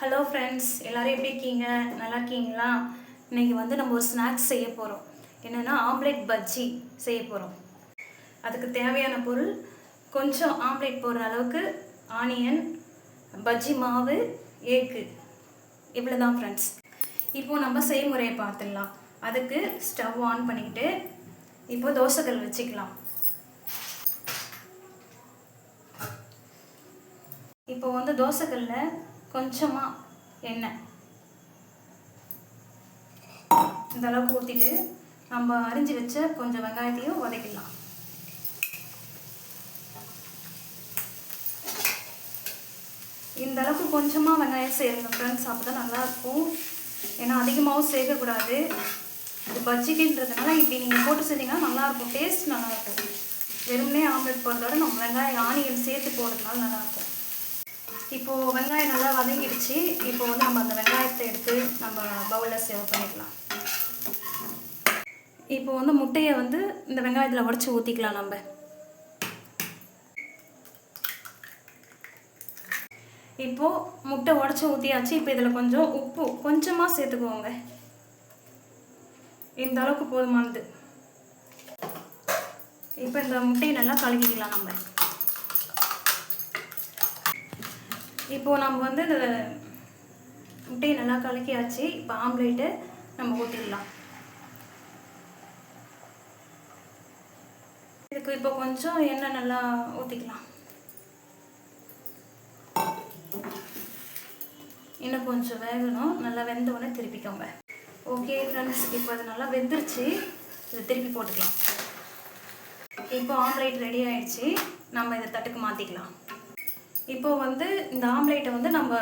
Hello friends எல்லோரும் எப்படி இருக்கீங்க? நல்லா இருக்கீங்களா? இன்றைக்கி வந்து நம்ம ஒரு ஸ்நாக்ஸ் செய்ய போகிறோம் என்னென்னா ஆம்லேட் பஜ்ஜி செய்ய போகிறோம் அதுக்கு தேவையான பொருள் கொஞ்சம் ஆம்லேட் போடுற அளவுக்கு ஆனியன் பஜ்ஜி மாவு ஏக்கு இவ்வளோ தான் ஃப்ரெண்ட்ஸ் இப்போது நம்ம செய்முறையை பார்த்துடலாம். அதுக்கு ஸ்டவ் ஆன் பண்ணிக்கிட்டு இப்போ தோசைகள் வச்சுக்கலாம். இப்போ வந்து தோசைகளில் கொஞ்சமாக எண்ணெய். இந்த அளவுக்கு ஊற்றிட்டு நம்ம அரிஞ்சு வச்ச கொஞ்சம் வெங்காயத்தையும் வதக்கிடலாம். இந்த அளவுக்கு கொஞ்சமாக வெங்காயம் சேருங்க ஃப்ரெண்ட்ஸ் அப்போ தான் நல்லாயிருக்கும் ஏன்னா அதிகமாகவும் சேர்க்கக்கூடாது. இது பஜ்ஜிக்குன்றதுனால இப்படி நீங்கள் போட்டு செஞ்சீங்கன்னா நல்லாயிருக்கும் டேஸ்ட் நல்லாயிருக்கும் வெறுமனே ஆம்லெட் போடுறதோட நம்ம வெங்காயம் ஆனியன் சேர்த்து போடுறதுனால நல்லாயிருக்கும் இப்போது வெங்காயம் நல்லா வதங்கிடுச்சு. இப்போ வந்து நம்ம அந்த வெங்காயத்தை எடுத்து நம்ம பவுலில் சேவ் பண்ணிக்கலாம். இப்போ வந்து முட்டையை வந்து இந்த வெங்காயத்தில் உடச்சி ஊற்றிக்கலாம் நம்ம. இப்போது முட்டை உடச்சி ஊற்றியாச்சு இப்போ இதில் கொஞ்சம் உப்பு கொஞ்சமாக சேர்த்துக்குவோங்க இந்த அளவுக்கு போதுமானது. இப்போ இந்த முட்டையை நல்லா கலக்கிக்கலாம் நம்ம. இப்போது நம்ம வந்து இந்த முட்டையை நல்லா கலக்கியாச்சு. இப்போ ஆம்லேட்டு நம்ம ஊற்றிடலாம் இதுக்கு இப்போ கொஞ்சம் எண்ணெய் நல்லா ஊற்றிக்கலாம் இன்னும் கொஞ்சம் வேகணும். நல்லா வெந்த உடனே திருப்பிக்கோங்க. ஓகே ஃப்ரெண்ட்ஸ் இப்போ அது நல்லா வெந்துருச்சு. இதை திருப்பி போட்டுக்கலாம். இப்போ ஆம்லேட் ரெடி ஆயிடுச்சு. நம்ம இதை தட்டுக்கு மாற்றிக்கலாம் இப்போ வந்து இந்த ஆம்லேட்டை வந்து நம்ம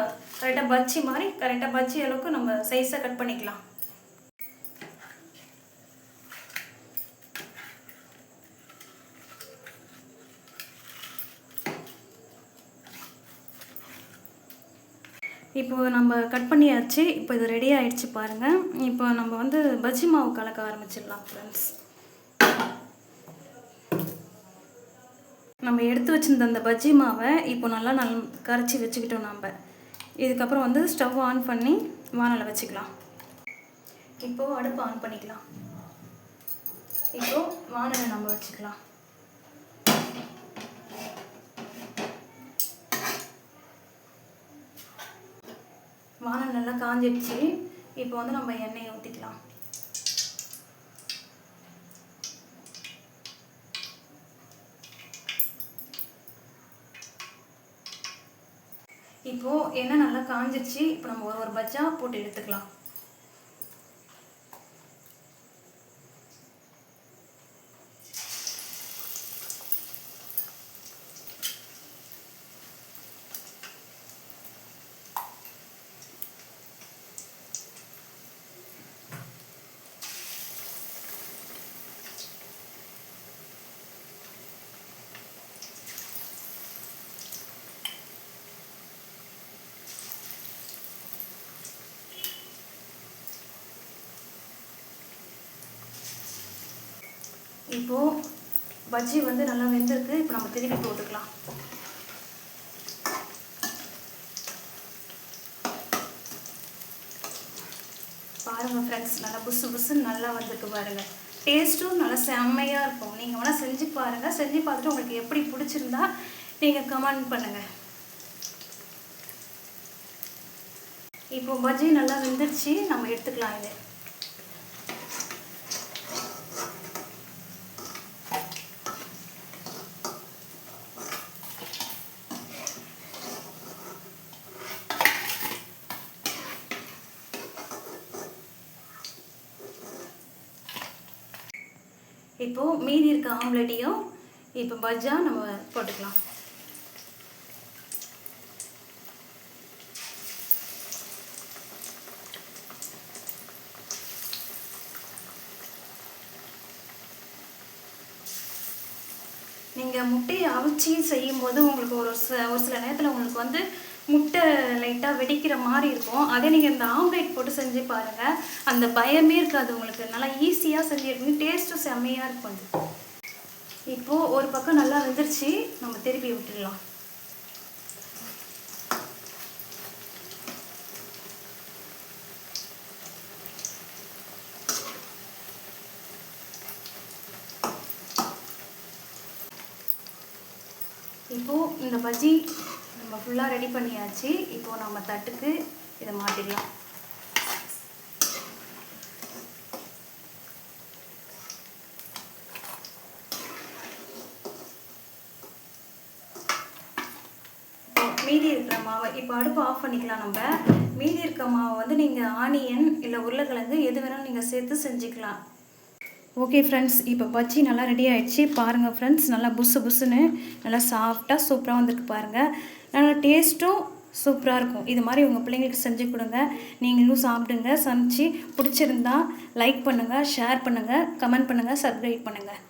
கரெக்டாக பஜ்ஜி மாதிரி கரெக்டாக பஜ்ஜி அளவுக்கு நம்ம சைஸாக கட் பண்ணிக்கலாம். இப்போது நம்ம கட் பண்ணியாச்சு. இப்போ இது ரெடி ஆகிடுச்சு பாருங்கள் இப்போ நம்ம வந்து பஜ்ஜி மாவு கலக்க ஆரம்பிச்சிடலாம் ஃப்ரெண்ட்ஸ் நம்ம எடுத்து வச்சிருந்த அந்த பஜ்ஜி மாவை இப்போ நல்லா நல் கரைச்சி வச்சுக்கிட்டோம் நம்ம இதுக்கப்புறம் வந்து ஸ்டவ் ஆன் பண்ணி வானலை வச்சுக்கலாம். இப்போது அடுப்பு ஆன் பண்ணிக்கலாம். இப்போது வானலை நம்ம வச்சுக்கலாம். வானல் நல்லா காஞ்சிடுச்சு. இப்போ வந்து நம்ம எண்ணெயை ஊற்றிக்கலாம் இப்போது எண்ணெய் நல்லா காஞ்சிடுச்சு இப்போ நம்ம ஒரு ஒரு பஜ்ஜா போட்டு எடுத்துக்கலாம். இப்போது பஜ்ஜி வந்து நல்லா வெந்திருக்கு. இப்போ நம்ம திருப்பி போட்டுக்கலாம் பாருங்கள் ஃப்ரெண்ட்ஸ் நல்லா புசு புசுன்னு நல்லா வந்திருக்கு பாருங்கள் டேஸ்ட்டும் நல்லா செம்மையாக இருக்கும். நீங்கள் வேணால் செஞ்சு பாருங்கள் செஞ்சு பார்த்துட்டு உங்களுக்கு எப்படி பிடிச்சிருந்தா நீங்கள் கமெண்ட் பண்ணுங்கள் இப்போ பஜ்ஜி நல்லா வெந்துருச்சு. நம்ம எடுத்துக்கலாம் இதை. இப்போது மீதி இருக்க ஆம்லெட்டையும் இப்போ பஜ்ஜா நம்ம போட்டுக்கலாம். நீங்கள் முட்டையை அவிச்சி செய்யும்போது உங்களுக்கு ஒரு ஒரு சில நேரத்தில் உங்களுக்கு வந்து முட்டை லைட்டாக வெடிக்கிற மாதிரி இருக்கும். அதே நீங்கள் இந்த ஆம்லேட் போட்டு செஞ்சு பாருங்கள் அந்த பயமே இருக்காது உங்களுக்கு. நல்லா ஈஸியாக செஞ்சு எடுங்க. டேஸ்ட்டும் செம்மையாக இருக்கும் அது. இப்போது ஒரு பக்கம் நல்லா வெந்துருச்சு. நம்ம திருப்பி விட்டுடலாம். இப்போது இந்த பஜ்ஜி நம்ம ஃபுல்லாக ரெடி பண்ணியாச்சு. இப்போது நம்ம தட்டுக்கு இதை மாட்டிடலாம் மீதி இருக்கிற மாவை இப்போ அடுப்பு ஆஃப் பண்ணிக்கலாம் நம்ம. மீதி இருக்க மாவை வந்து நீங்கள் ஆனியன் இல்லை உருளைக்கிழங்கு எது வேணாலும் நீங்கள் சேர்த்து செஞ்சுக்கலாம். ஓகே ஃப்ரெண்ட்ஸ் இப்போ பஜ்ஜி நல்லா ரெடி ஆகிடுச்சு பாருங்கள் ஃப்ரெண்ட்ஸ் நல்லா புஸ்ஸு புஸ்ஸுன்னு நல்லா சாஃப்டாக சூப்பராக வந்திருக்கு பாருங்கள் நல்லா டேஸ்ட்டும் சூப்பராக இருக்கும். இது மாதிரி உங்கள் பிள்ளைங்களுக்கு செஞ்சு கொடுங்க. நீங்களும் சாப்பிடுங்க சமைச்சு பிடிச்சிருந்தா லைக் பண்ணுங்கள் ஷேர் பண்ணுங்கள் கமெண்ட் பண்ணுங்கள் சப்ஸ்கிரைப் பண்ணுங்கள்